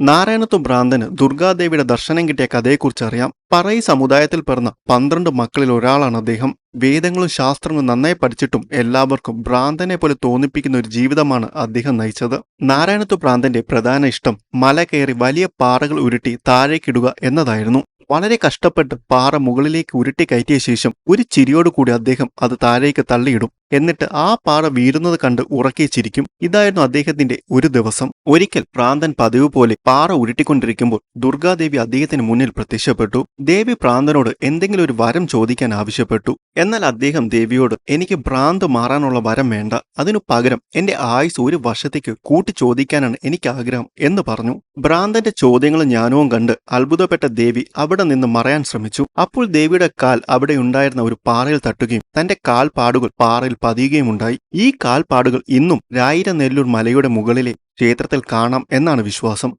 നാരായണത്വ ഭ്രാന്തന് ദുർഗാദേവിയുടെ ദർശനം കിട്ടിയ കഥയെക്കുറിച്ച് അറിയാം പറയി സമുദായത്തിൽ പിറന്ന പന്ത്രണ്ട് മക്കളിൽ ഒരാളാണ് അദ്ദേഹം. വേദങ്ങളും ശാസ്ത്രങ്ങളും നന്നായി പഠിച്ചിട്ടും എല്ലാവർക്കും ഭ്രാന്തനെ പോലെ തോന്നിപ്പിക്കുന്ന ഒരു ജീവിതമാണ് അദ്ദേഹം നയിച്ചത്. നാരായണത്വ ഭ്രാന്തന്റെ പ്രധാന ഇഷ്ടം മല കയറി വലിയ പാറകൾ ഉരുട്ടി താഴേക്കിടുക എന്നതായിരുന്നു. വളരെ കഷ്ടപ്പെട്ട് പാറ മുകളിലേക്ക് ഉരുട്ടി കയറ്റിയ ശേഷം ഒരു ചിരിയോടുകൂടി അദ്ദേഹം അത് താഴേക്ക് തള്ളിയിടും. എന്നിട്ട് ആ പാറ വീഴുന്നത് കണ്ട് ഉറക്കിച്ചിരിക്കും ഇതായിരുന്നു അദ്ദേഹത്തിന്റെ ഒരു ദിവസം. ഒരിക്കൽ പ്രാന്തൻ പതിവ് പോലെ പാറ ഉരുട്ടിക്കൊണ്ടിരിക്കുമ്പോൾ ദുർഗാദേവി അദ്ദേഹത്തിന് മുന്നിൽ പ്രത്യക്ഷപ്പെട്ടു. ദേവി പ്രാന്തനോട് എന്തെങ്കിലും ഒരു വരം ചോദിക്കാൻ ആവശ്യപ്പെട്ടു. എന്നാൽ അദ്ദേഹം ദേവിയോട് എനിക്ക് ഭ്രാന്ത് മാറാനുള്ള വരം വേണ്ട. അതിനു പകരം എന്റെ ആയുസ് ഒരു വർഷത്തേക്ക് കൂട്ടി ചോദിക്കാനാണ് എനിക്ക് ആഗ്രഹം എന്ന് പറഞ്ഞു. ഭ്രാന്തന്റെ ചോദ്യങ്ങളും ജ്ഞാനവും കണ്ട് അത്ഭുതപ്പെട്ട ദേവി അവിടെ നിന്ന് മറയാൻ ശ്രമിച്ചു. അപ്പോൾ ദേവിയുടെ കാൽ അവിടെ ഉണ്ടായിരുന്ന ഒരു പാറയിൽ തട്ടുകയും തന്റെ കാൽപ്പാടുകൾ പാറയിൽ പതിയുകയുമുണ്ടായി. ഈ കാൽപ്പാടുകൾ ഇന്നും രായിരനെല്ലൂർ മലയുടെ മുകളിലെ ക്ഷേത്രത്തിൽ കാണാം എന്നാണ് വിശ്വാസം.